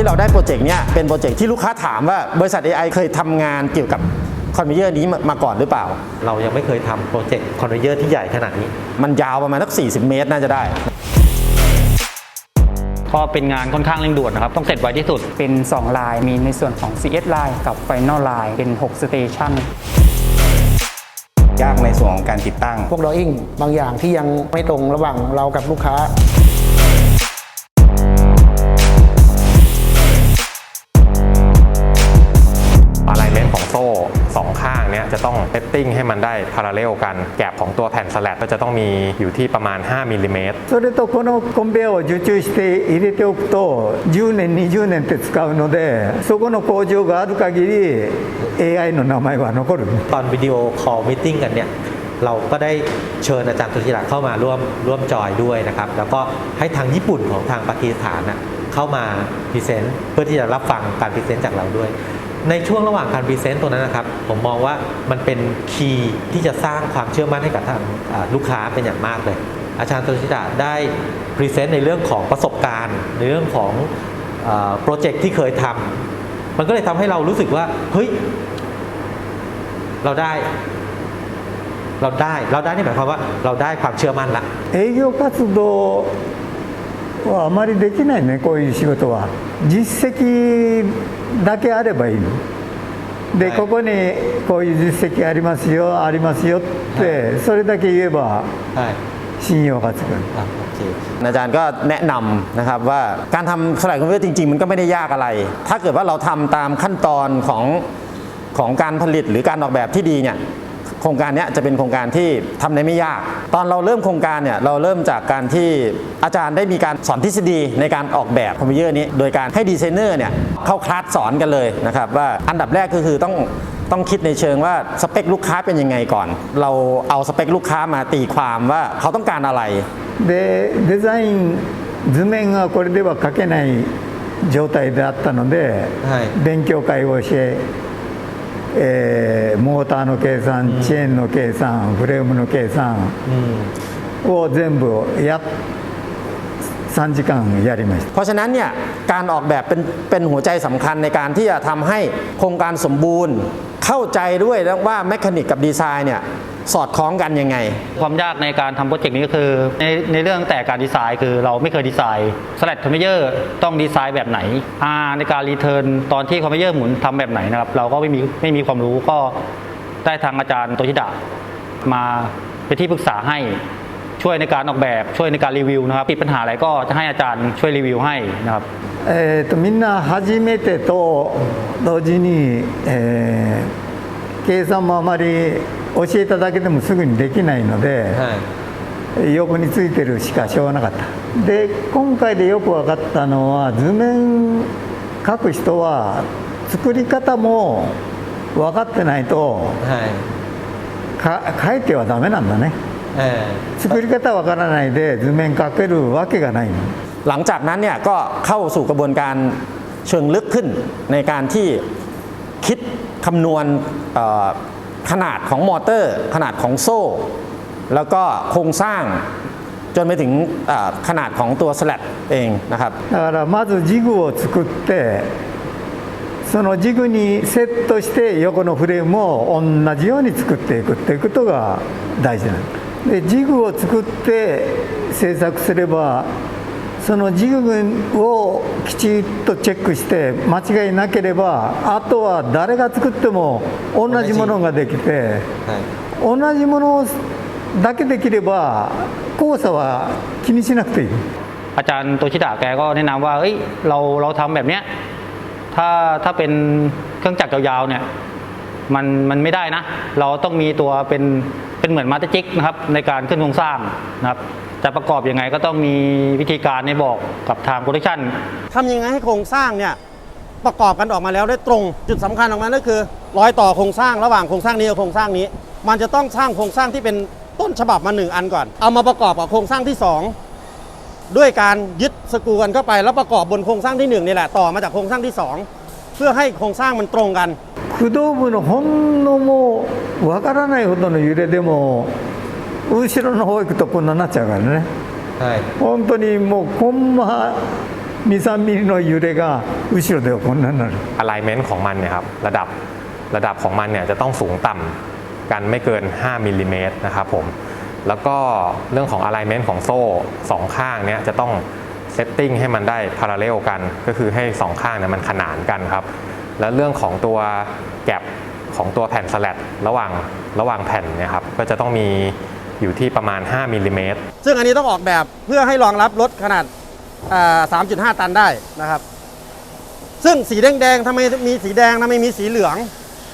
ที่เราได้โปรเจกต์เนี้ยเป็นโปรเจกต์ที่ลูกค้าถามว่าบริษัท AI เคยทำงานเกี่ยวกับคอนเวเยอร์นี้มามาก่อนหรือเปล่า เรายังไม่เคยทำโปรเจกต์คอนเวเยอร์ที่ใหญ่ขนาดนี้ มันยาวประมาณสัก 40 เมตรน่าจะได้ก็เป็นงานค่อนข้างเร่งด่วนนะครับ ต้องเสร็จไวที่สุด เป็น 2 ลาย มีในส่วนของ CS Line กับ Final Line เป็น 6 Station ยากในส่วนของการติดตั้ง พวกดออิ่งบางอย่างที่ยังไม่ตรงระหว่างเรากับลูกค้า 2 ข้างเนี่ยจะต้องเซตติ้งให้มันได้พาราเรลกัน แกบของตัวแผ่นสลับก็จะต้องมีอยู่ที่ประมาณ 5มิลลิเมตรそれとこのコンベヤを受注して入れておくと10年20年って使うのでそこの工場がある限り AI の名前は残るตอนวิดีโอคอลมิ팅กันเนี่ยเราก็ได้เชิญอาจารย์ตุจิระเข้ามาร่วมร่วมจอยด้วยนะครับ แล้วก็ให้ทางญี่ปุ่นของทางปากีสถานนะเข้ามาพรีเซนต์เพื่อที่จะรับฟังการพรีเซนต์จากเราด้วย ในช่วงระหว่างการพรีเซนต์ตรงนั้นนะครับ ผมมองว่ามันเป็นคีย์ที่จะสร้างความเชื่อมั่นให้กับทางอ่าลูกค้าเป็นอย่างมากเลย อาจารย์ตุชิระได้พรีเซนต์ในเรื่องของประสบการณ์ ในเรื่องของโปรเจกต์ที่เคยทำมันก็เลยทำให้เรารู้สึกว่าเฮ้ย เราได้ เราได้ เราได้นี่หมายความว่าเราได้ความเชื่อมั่นละ 営業活動 はあまりできないねこういう仕事は実績だけあればいいので、はいここにこういう実績ありますよありますよって、それだけ言えば ใช่ 信用がつく อ่ะโอเค อาจารย์ก็แนะนำนะครับว่าการทำสไลด์คอมพิวเตอร์จริง ๆ มันก็ไม่ได้ยากอะไร ถ้าเกิดว่าเราทำตามขั้นตอนของของการผลิตหรือการออกแบบที่ดีเนี่ย โครงการเนี้ยจะเป็นโครงการที่ทำได้ไม่ยาก ตอนเราเริ่มโครงการเนี่ยเราเริ่มจากการที่อาจารย์ได้มีการสอนทฤษฎีในการออกแบบคอมพิวเตอร์นี้ โดยการให้ดีไซเนอร์เนี่ยเข้าคลาสสอนกันเลยนะครับว่าอันดับแรกก็คือต้องต้องคิดในเชิงว่าสเปคลูกค้าเป็นยังไงก่อน เราเอาสเปคลูกค้ามาตีความว่าเขาต้องการอะไร でデザイン図面がこれでは描けない状態であったので、はい勉強会をして、 えーモーターの計算、チェーンの計算フレームの計算 อืม を全部や3時間やりました เพราะฉะนั้นเนี่ยการออกแบบเป็นเป็นหัวใจสำคัญในการที่จะทำให้โครงการสมบูรณ์ เข้าใจด้วยแล้วว่าแมคานิกกับดีไซน์เนี่ย สอดคล้องกันยังไง ความยากในการทำโปรเจกต์นี้ก็คือ ในในเรื่องแต่การดีไซน์คือเราไม่เคยดีไซน์สแลดคอมเพเยอร์ต้องดีไซน์แบบไหนอ่าในการรีเทิร์นตอนที่คอมเพเยอร์หมุนทำแบบไหนนะครับ เราก็ไม่มีไม่มีความรู้ก็ได้ทางอาจารย์โตชิดะมาเป็นที่ปรึกษาให้ช่วยในการออกแบบช่วยในการรีวิวนะครับปิดปัญหาอะไรก็จะให้อาจารย์ช่วยรีวิวให้นะครับ えー、とみんな初めてと同時に、えー計算もあまり 教えただけでもすぐにできないので、 ใช่ 横についてるしかしょうがなかったで今回でよく分かったのは図面描く人は作り方も分かってないと ใช่ か描いてはダメなんだね เออ 作り方分からないで図面描けるわけがないの หลังจากนั้นเนี่ยก็เข้าสู่กระบวนการเชิงลึกขึ้นในการที่คิดคำนวณเอ่อ ขนาดของมอเตอร์ ขนาดของโซ่ แล้วก็โครงสร้างจนไปถึงเอ่อขนาดของตัวสแลดเองนะครับ だからまずジグを作ってそのジグにセットして横のフレームを同じように作っていくっていうことが大事なのでジグを作って制作すれば そのジグをきちっとチェックして間違いなければあとは誰が作っても同じものができて ใช่ 同じものだけできれば交差は気にしなくていい อาจารย์โตชิดะแกก็แนะนำว่าเอ้ยเราเราทำแบบเนี้ยถ้าถ้าเป็นเครื่องจักรยาวๆเนี่ยมันมันไม่ได้นะ เราต้องมีตัวเป็นเป็นเหมือนมาสเตอร์จิกนะครับในการขึ้นโครงสร้างนะครับ จะประกอบยังไงก็ต้องมีวิธีการในบอกกับทางโปรดักชั่น ทำยังไงให้โครงสร้างเนี่ยประกอบกันออกมาแล้วได้ตรง จุดสำคัญของมันก็คือรอยต่อโครงสร้างระหว่างโครงสร้างนี้กับโครงสร้างนี้ มันจะต้องสร้างโครงสร้างที่เป็นต้นฉบับมาหนึ่งอันก่อน เอามาประกอบกับโครงสร้างที่สองด้วยการยึดสกรูกันเข้าไป แล้วประกอบบนโครงสร้างที่หนึ่งนี่แหละต่อมาจากโครงสร้างที่สองเพื่อให้โครงสร้างมันตรงกัน 駆動部のほんのもうわからないほどの揺れでも 後ろの方行くとこんなになっちゃうからね ใช่ 本当にもうコンマ 23ミリの揺れが後ろではこんなになる alignment ของมันเนี่ยครับระดับระดับของมันเนี่ยจะต้องสูงต่ำกันไม่เกิน 5มิลลิเมตรนะครับผม แล้วก็เรื่องของ alignment ของโซ่สองข้างเนี่ยจะต้องเซตติ้งให้มันได้ parallel กัน ก็คือให้สองข้างเนี่ยมันขนานกันครับ แล้วเรื่องของตัวแกลบของตัวแผ่นสแลดระหว่างระหว่างแผ่นเนี่ยครับก็จะต้องมี อยู่ที่ประมาณ 5มิลลิเมตรซึ่งอันนี้ต้องออกแบบเพื่อให้รองรับรถขนาดอ่า3.5 ตันได้นะครับ ซึ่งสีแดงๆทำไมมีสีแดงทำไมมีสีเหลือง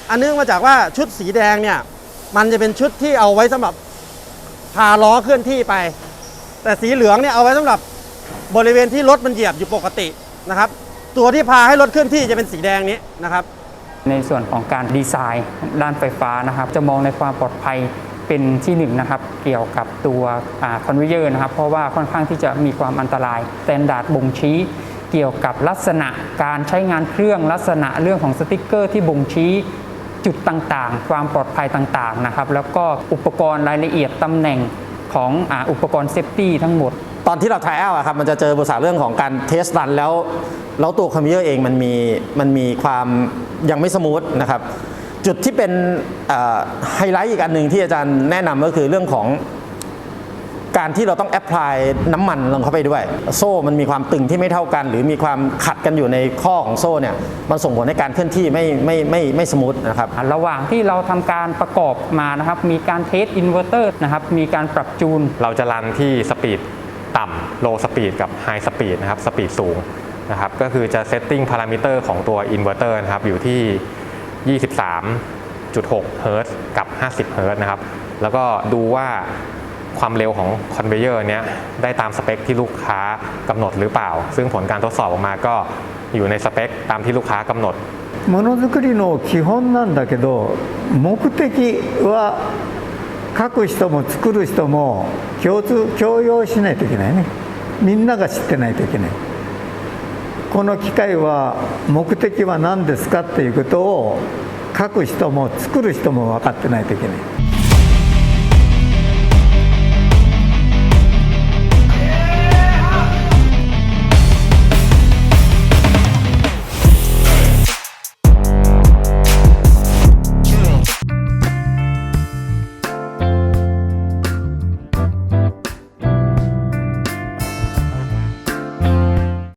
อันเนื่องมาจากว่าชุดสีแดงเนี่ย มันจะเป็นชุดที่เอาไว้สำหรับพาล้อเคลื่อนที่ไป แต่สีเหลืองเนี่ยเอาไว้สำหรับบริเวณที่รถมันเหยียบอยู่ปกตินะครับ ตัวที่พาให้รถเคลื่อนที่จะเป็นสีแดงนี้นะครับ ในส่วนของการดีไซน์ด้านไฟฟ้านะครับ จะมองในความปลอดภัย เป็นที่หนึ่งนะครับเกี่ยวกับตัวคอนเวเยอร์นะครับ เพราะว่าค่อนข้างที่จะมีความอันตรายแตนดาร์ดบ่งชี้เกี่ยวกับลักษณะการใช้งานเครื่องลักษณะเรื่องของสติกเกอร์ที่บ่งชี้จุดต่างๆ ความปลอดภัยต่างๆนะครับ แล้วก็อุปกรณ์รายละเอียดตำแหน่งของออุปกรณ์เซฟตี้ทั้งหมด ตอนที่เรา trial อะครับมันจะเจอบทสาเรื่องของการเทสรันแล้ว แล้วตัวคอมพิวเตอร์เองมันมีมันมีความยังไม่สมูทนะครับ จุดที่เป็นไฮไลท์อีกอันหนึ่งที่อาจารย์แนะนำก็คือเรื่องของการที่เราต้องแอพพลายน้ำมันลงเข้าไปด้วย โซ่มันมีความตึงที่ไม่เท่ากัน หรือมีความขัดกันอยู่ในข้อของโซ่เนี่ยมันส่งผลให้การเคลื่อนที่ไม่ไม่ไม่ไม่สมูทนะครับระหว่างที่เราทำการประกอบมานะครับ มีการเทสอินเวอร์เตอร์นะครับ มีการปรับจูน เราจะรันที่สปีดต่ำ low speed กับ high speed นะครับสปีดสูงนะครับก็คือจะ setting parameter ของตัว inverter นะครับอยู่ที่ 23.6 เฮิร์ตซ์กับ 50 เฮิร์ตซ์นะครับ แล้วก็ดูว่าความเร็วของ conveyor เนี้ยได้ตามสเปคที่ลูกค้ากำหนดหรือเปล่า ซึ่งผลการทดสอบออกมาก็อยู่ในสเปคตามที่ลูกค้ากำหนด ものづくりの基本なんだけど目的は書く人も作る人も共通共用しないといけないねみんなが知ってないといけない この機械は目的は何ですかっていうことを書く人も作る人も分かってないといけない。